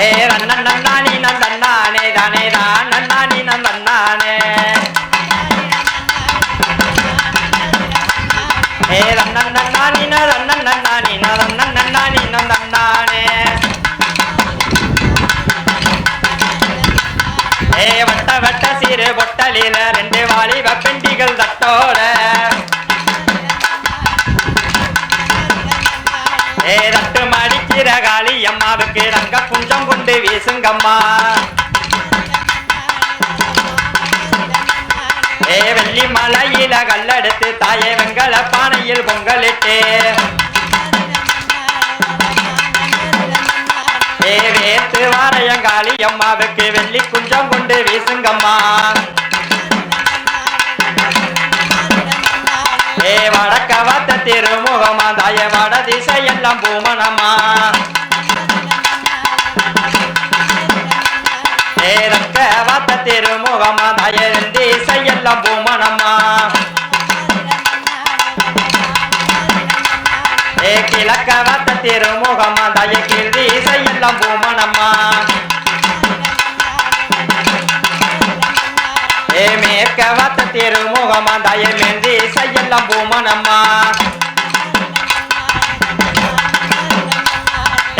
ஏ ரன்னன் நன்னானி நந்தன்னானே தானே தான் நன்னானி நந்தன்னானே ஏ ரன்னன் நன்னானி ந ரன்னன் நன்னானி ந ரன்னன் நன்னானி நந்தன்னானே ஏ வட்ட வட்ட சீரு பொட்டலில ரெண்டு வாலிப பெண்டிகள் தட்டோட ஏ தட்டு மடிக்கிற காளி அம்மாவுக்கு ரங்க குஞ்சம் கொண்டு வீசுங்கம்மா ஏ வெள்ளி மலையில கல்லெடுத்து தாயே வெங்கல பானையில் பொங்கலிட்டு ஏ வேத்து வாரையங்காளி அம்மாவுக்கு வெள்ளி குஞ்சம் கொண்டு வீசுங்கம்மா ஏ வடக்க வாத்த திருமுகமா தாய வட திசையெல்லாம் பூமணமா ஏ ரக்க வாத்த திருமுகமா தாய திசையெல்லாம் பூமணமா ஏ கிழக்க வாத்த திருமுகமா? தாய கீழ் திசையெல்லாம் பூமணமா ஏ மேற்க வாத்த திருமுகமா? தாய மேல் திசையெல்லாம்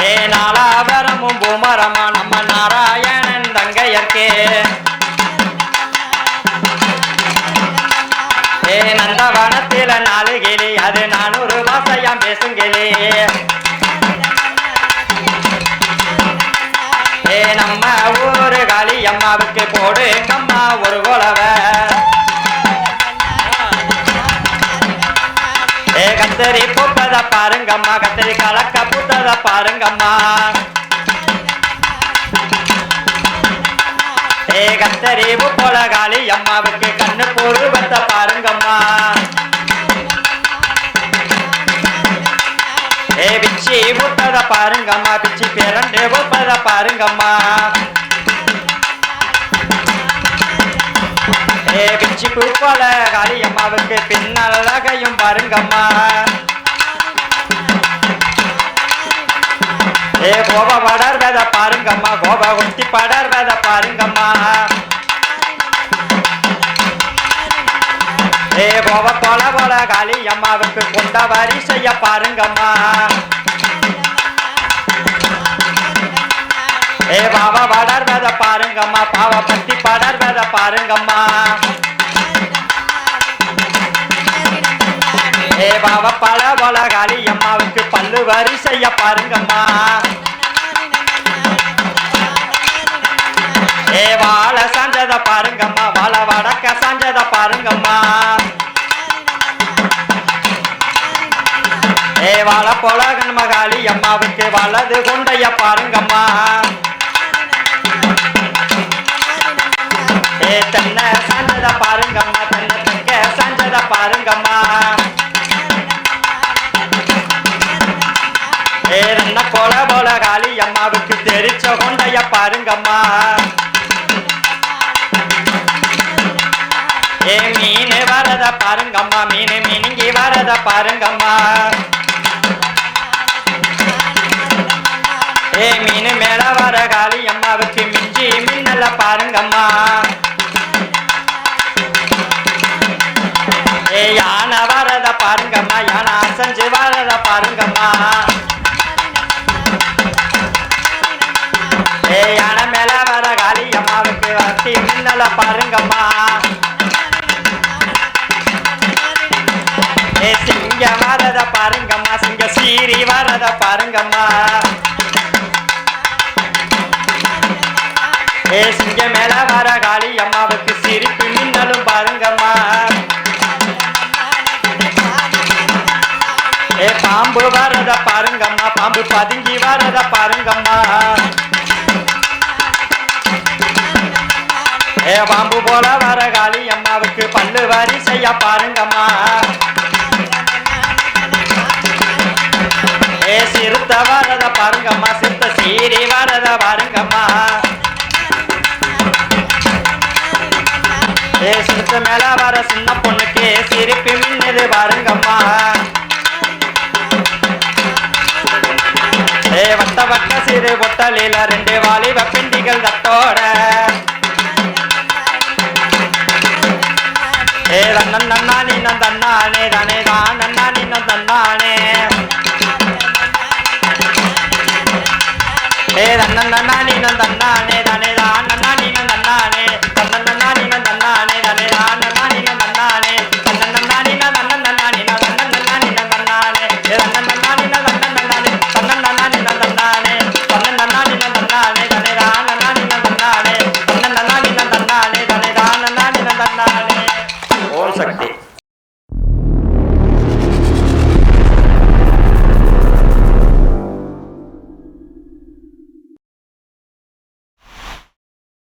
ஏ நாலாபரமும் பூமரமா நம்ம நாராயண தங்கையர்க்கே ஏ நந்தவனத்தில நாலு கிளி அது நானூறு வாசையாம் பேசுங்கிளி ஏ நம்ம ஊரு காளி அம்மாவுக்கு போடு அம்மா ஒரு குலவ ஏ கத்தரி பூப்பத பாருங்கம்மா கத்தரி கலக்க பூத்தத பாருங்கம்மா. ஏ கத்தரி பூப்போல அம்மாவுக்கு கண்ணு போரு பொருவத்தை பாருங்கம்மா. ஏ பிச்சி பூத்தத பாருங்கம்மா பிச்சி பேரண்டே பூப்பத பாருங்கம்மா. ஏ பிச்சி பூப்போல காளி அம்மாவுக்கு பின்னழகையும் பாருங்கம்மா. ஏ கோப படர் வேத பாருங்கம்மா கோப குட்டி படர் வேத பாருங்கம்மா. ஏ கோப போல போல காளி அம்மாவுக்கு கொண்ட வரி செய்ய பாருங்கம்மா. ஏ பாவ படர் வேத பாருங்கம்மா பாவ பத்தி படர் வேத பாருங்கம்மா. தேவாவ பல பல காலி அம்மாவுக்கு பல்லு வரி செய்ய பாருங்கம்மா. ஏ வாழ சாஞ்சத பாருங்கம்மா வாழ வடக்க சாஞ்சத பாருங்கம்மா. ஏ வாழ போல கண்மகாளி அம்மாவுக்கு வலது கொண்டைய பாருங்கம்மா. ஏன்னா ரென்ன போல போல காளி அம்மாவுக்கு தெரிச்ச கொண்டைய பாருங்கம்மா. ஏ மீன் வரத பாருங்கம்மா மீன் மீனிங்கி வரத பாருங்கம்மா. ஏ மீன் மேல வர காளி அம்மாவுக்கு மிஞ்சி மின்னல பாருங்கம்மா. ஏ யானை வரத பாருங்கம்மா யானை அசஞ்சு வரத பாருங்கம்மா. யானை மேல வர காளி அம்மாவுக்கு வத்தி மின்னல பாருங்கம்மா. ஏ சிங்க வரத பாருங்கம்மா சிங்க சீரி வரத பாருங்கம்மா. ஏ சிங்க மேல வர காளி அம்மாவுக்கு சிரிப்பு மின்னலும் பாருங்கம்மா. ஏ பாம்பு வரத பாருங்கம்மா பாம்பு பதுங்கி வரத பாருங்கம்மா. ஏ பாம்பு போல வர காலி அம்மாவுக்கு பல்லு வரி செய்ய பாருங்கம்மா. ஏ சிறுத்த வரத பாருங்கம்மா சிறுத்த சீரி வரத பாருங்கம்மா. ஏ சிறுத்த மேல வர சின்ன பொண்ணுக்கு சிரிப்பு மின்னது பாருங்கம்மா. ஏ வட்ட வட்ட சிறு பொட்டலில ரெண்டு வாலிப பிண்டிகள் தட்டோட நன்னா நின்ன தன்னானே தானே தான் நன்னா நின்ன தன்னானே ஏ நன்னா நின்ன தன்னானே தானே தான் நன்னா நின்ன தன்னானே Correct.